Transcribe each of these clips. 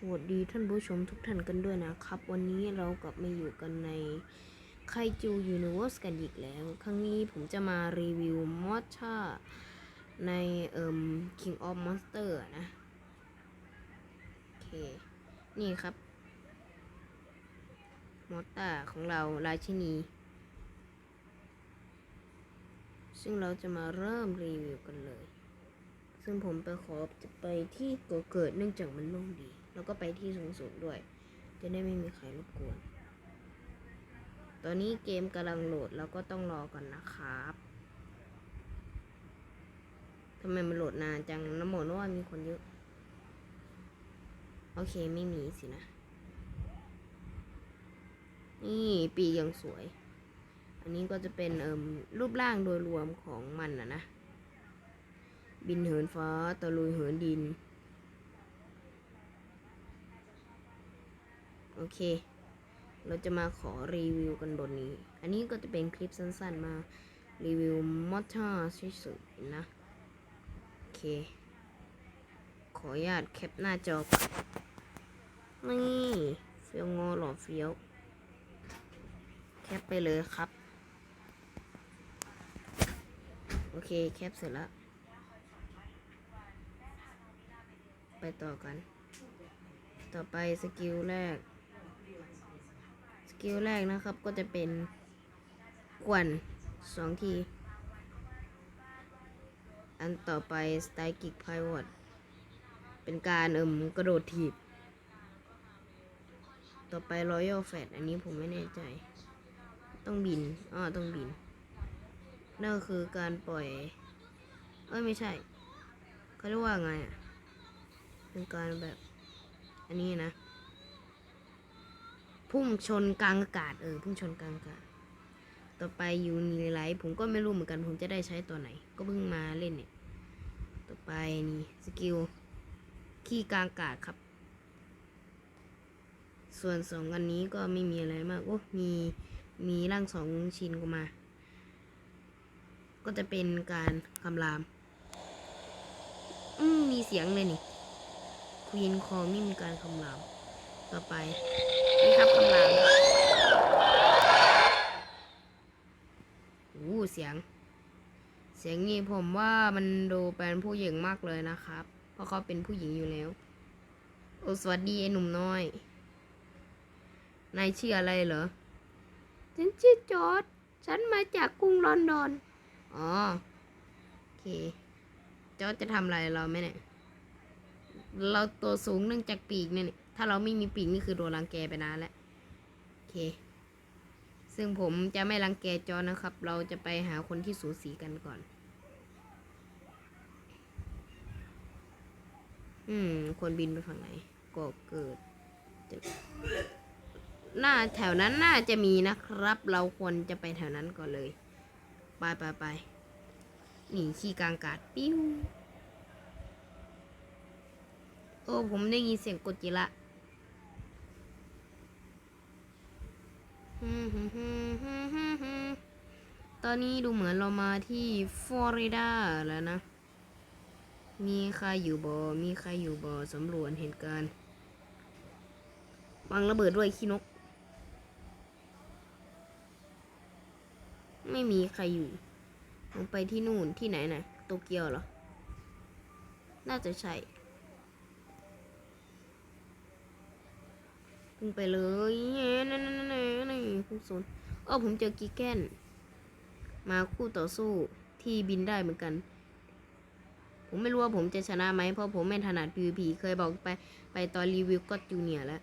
สวัสดีท่านผู้ชมทุกท่านกันด้วยนะครับ วันนี้เรากลับมาอยู่กันในไคจูยูนิเว r ร์สกันอีกแล้ว ครั้งนี้ผมจะมารีวิวมอชชาในเอ่ม King of Monster นะ โอเค นี่ครับ มอตตาของเราราชินี ซึ่งเราจะมาเริ่มรีวิวกันเลย ซึ่งผมไปขอจะไปที่เกาะเกิดเนื่องจากมันโล่งดี แล้วก็ไปที่สูงสุดด้วย จะได้ไม่มีใครรบกวน ตอนนี้เกมกำลังโหลดแล้วก็ต้องรอก่อนนะครับทำไมมันโหลดนานจังน้ำหมดว่ามีคนเยอะ โอเคไม่มีสินะ นี่ปีกยังสวย อันนี้ก็จะเป็นเอ่มรูปร่างโดยรวมของมันนะนะ บินเหินฟ้าตะลุยเหินดิน โอเค เราจะมาขอรีวิวกันบนนี้ อันนี้ก็จะเป็นคลิปสั้นๆมา รีวิวมอเตท่าเฉยๆนะ โอเค ขออนุญาตแคปหน้าจอก่อนนี่เฟียวงอหล่อเฟี้ยว แคปไปเลยครับ โอเค แคปเสร็จแล้ว ไปต่อกัน ต่อไปสกิลแรก กิลแรกนะครับก็จะเป็นกวนสองที อันต่อไปสไตล์กิกไพวอตเป็นการเอิ่มกระโดดถีบ ต่อไปรอยัลแฟตอันนี้ผมไม่แน่ใจ ต้องบินอ้อต้องบิน นั่นคือการปล่อย เอ้ย ไม่ใช่เขาเรียกว่าไงอะ เป็นการแบบ อันนี้นะ พุ่งชนกลางอากาศเออพุ่งชนกลางอากาศต่อไปยูนิไลท์ผมก็ไม่รู้เหมือนกันผมจะได้ใช้ตัวไหน ก็เพิ่งมาเล่นเนี่ย ต่อไปนี่สกิลขี้กลางอากาศครับ ส่วนสองอันนี้ก็ไม่มีอะไรมากโอ้มีมีร่างสองชิ้นก็มา ก็จะเป็นการคำราม อืมมีเสียงเลยนี่ควีนคอไม่มีการคำราม ต่อไป นี่ครับคำรามโอ้เสียง เสียงนี้ผมว่ามันดูเป็นผู้หญิงมากเลยนะครับ เพราะเขาเป็นผู้หญิงอยู่แล้ว โอ้สวัสดีไอ้หนุ่มน้อย นายชื่ออะไรเหรอ ฉันชื่อจอร์ดฉันมาจากกรุงลอนดอน อ๋อ โอเค จอร์ดจะทำอะไรเราไหมเนี่ย เราตัวสูงเนื่องจากปีกเนี่ยนี่ ถ้าเราไม่มีปีกนี่คือโดนรังแกไปนานแล้วโอเค ซึ่งผมจะไม่รังแกจอนะครับ เราจะไปหาคนที่สูสีกันก่อน อืม คนบินไปฝั่งไหนก็เกิดตึกน่าแถวนั้นน่าจะมีนะครับ เราควรจะไปแถวนั้นก่อนเลย ไปไปไปหนีขี้กลางกาศปิ้วโอ้ ผมได้ยินเสียงกดจิระ ตอนนี้ดูเหมือนเรามาที่ฟลอริดาแล้วนะ มีใครอยู่บ่มีใครอยู่บ่สำรวจเหตุการณ์วางระเบิดด้วยขี้นก ไม่มีใครอยู่ผมไปที่นู่นที่ไหนนะโตเกียวเหรอ น่าจะใช่พุ่งไปเลยนั่นนั่นนั่น นั่นพุ่งศูนย์เออผมเจอกีแกนมาคู่ต่อสู้ที่บินได้เหมือนกัน ผมไม่รู้ว่าผมจะชนะไหมเพราะผมไม่ถนัด PVP เคยบอกไปไปตอนรีวิวก็จูเนียแล้ว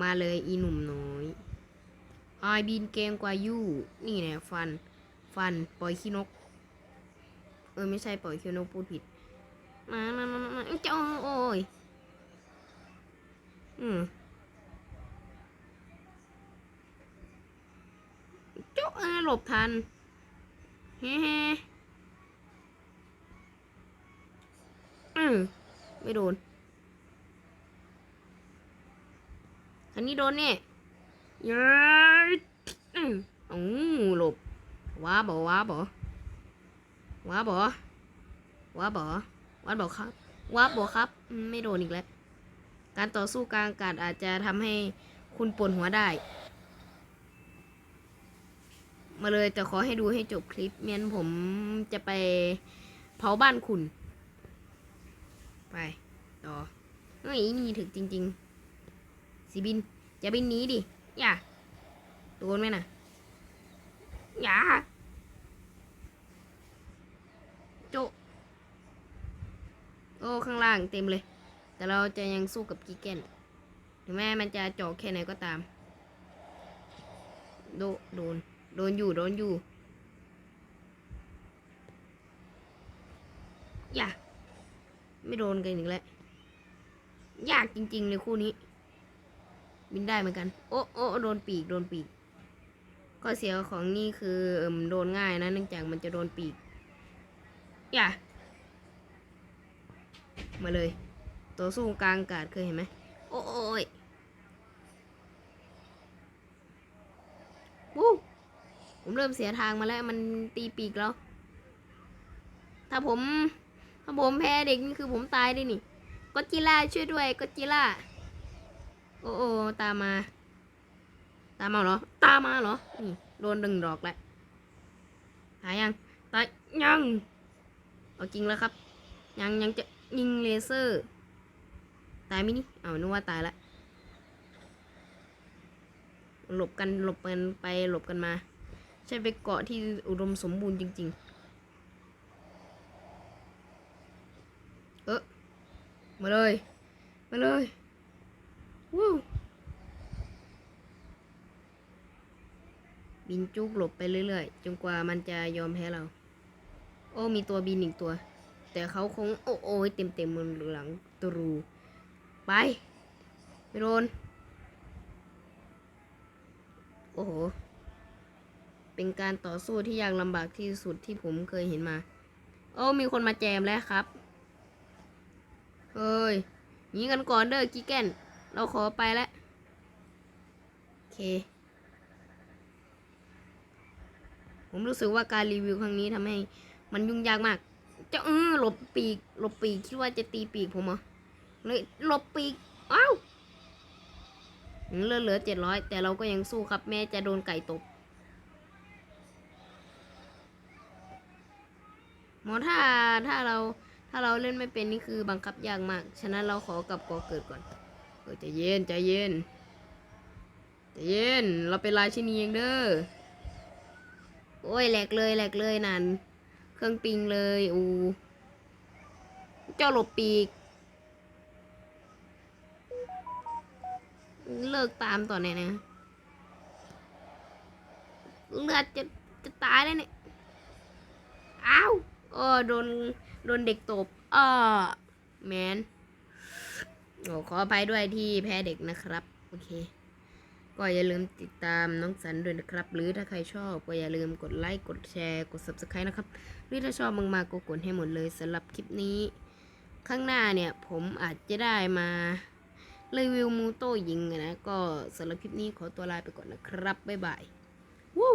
มาเลยอีหนุ่มน้อยไอบินเกมกว่ายูนี่แหละฟัน ฟันปล่อยขี้นก เออไม่ใช่ปล่อยขี้นกพูดผิดมามามามามาจ้าโอ้ย อืม เออหลบทันเฮ้เฮ้อืมไม่โดนคันนี้โดนเนี่ยเย้ยอืมอู้หลบว้าบ่ว้าบ่ว้าบ่ว้าบ่ว้าบ่ครับว้าบ่ครับ ไม่โดนอีกแล้ว การต่อสู้กลางอากาศอาจจะทำให้คุณปวดหัวได้ มาเลยแต่ขอให้ดูให้จบคลิปเมียนผมจะไปเผาบ้านคุณ ไป ต่อเฮ้ยนี่ถึกจริง ๆสิบิน อย่าบินหนีดิ อย่าโดนไหมนะอย่าโจโอ้ข้างล่างเต็มเลย แต่เราจะยังสู้กับกิเกนถึงแม้มันจะจาะแค่ไหนก็ตาม โดโดน โดนอยู่โดนอยู่อย่าไม่โดนกันอีกแล้วยากจริงๆเลยคู่นี้ บินได้เหมือนกัน โอ้โอ้โดนปีกโดนปีกข้อเสียของนี่คือมโดนง่ายนะเนื่องจากมันจะโดนปีกอย่ามาเลย ตัวสู้กลางอากาศเคยเห็นไหม โอ้ยวู้ผม เริ่มเสียทางมาแล้ว มันตีปีกแล้ว ถ้าผม ถ้าผมแพ้เด็กนี่คือผมตายได้นี่ก็จิล่าช่วยด้วยก็จิล่าโอ้โอ้ตามมา ตามมาเหรอ ตามมาเหรอ นี่โดนดึงดอกแล้วหายยังตายยังเอาจริงแล้วครับ ยังยังจะยิงเลเซอร์ ตายไหมนี่เอานึกว่าตายละหลบกันหลบกันไปหลบกันมา ใช่ไปเกาะที่อุดมสมบูรณ์จริง ๆ เออมาเลย มาเลยวู้บินจุกหลบไปเรื่อยๆ จนกว่ามันจะยอมแพ้เรา โอ้มีตัวบินอีกตัว แต่เขาคง โอ้โอ้ยเต็มเต็มๆบนหลังตรูไปไม่โดนโอ้โห เป็นการต่อสู้ที่ยากลำบากที่สุดที่ผมเคยเห็นมา โอ้มีคนมาแจมแล้วครับ เฮ้ยหนีกันก่อนเด้อกิแกนเราขอไปแล้วโอเค ผมรู้สึกว่าการรีวิวครั้งนี้ทำให้มันยุ่งยากมากเจ้าเออหลบปีกหลบปีกคิดว่าจะตีปีกผมเหรอเลยหลบปีกอ้าวเหลือเหลือเจ็ดร้อยแต่เราก็ยังสู้ครับแม้จะโดนไก่ตบ มอถ้าถ้าเราถ้าเราเล่นไม่เป็นนี่คือบังคับยากมาก ฉะนั้นเราขอกลับกอเกิดก่อนเออใจเย็นใจเย็นใจเย็น เราเป็นราชินีเองเด้อ โอ้ยแหลกเลยแหลกเลยนั่น เครื่องปิงเลยอู เจ้าหลบปีก เลิกตามต่อเนี่ยนะ เลือดจะจะตายแล้วเนี่ย อ้าว โอ้โดนโดนเด็กตบอ้อแมนโอ้ขออภัยด้วยที่แพ้เด็กนะครับ โอเค ก็อย่าลืมติดตามน้องสันด้วยนะครับ หรือถ้าใครชอบก็อย่าลืมกดไลค์กดแชร์กด subscribe นะครับ หรือถ้าชอบมากๆก็กดให้หมดเลยสำหรับคลิปนี้ ข้างหน้าเนี่ยผมอาจจะได้มารีวิวมูโต้ยิงนะ ก็สำหรับคลิปนี้ขอตัวลาไปก่อนนะครับ บ๊ายบายวู้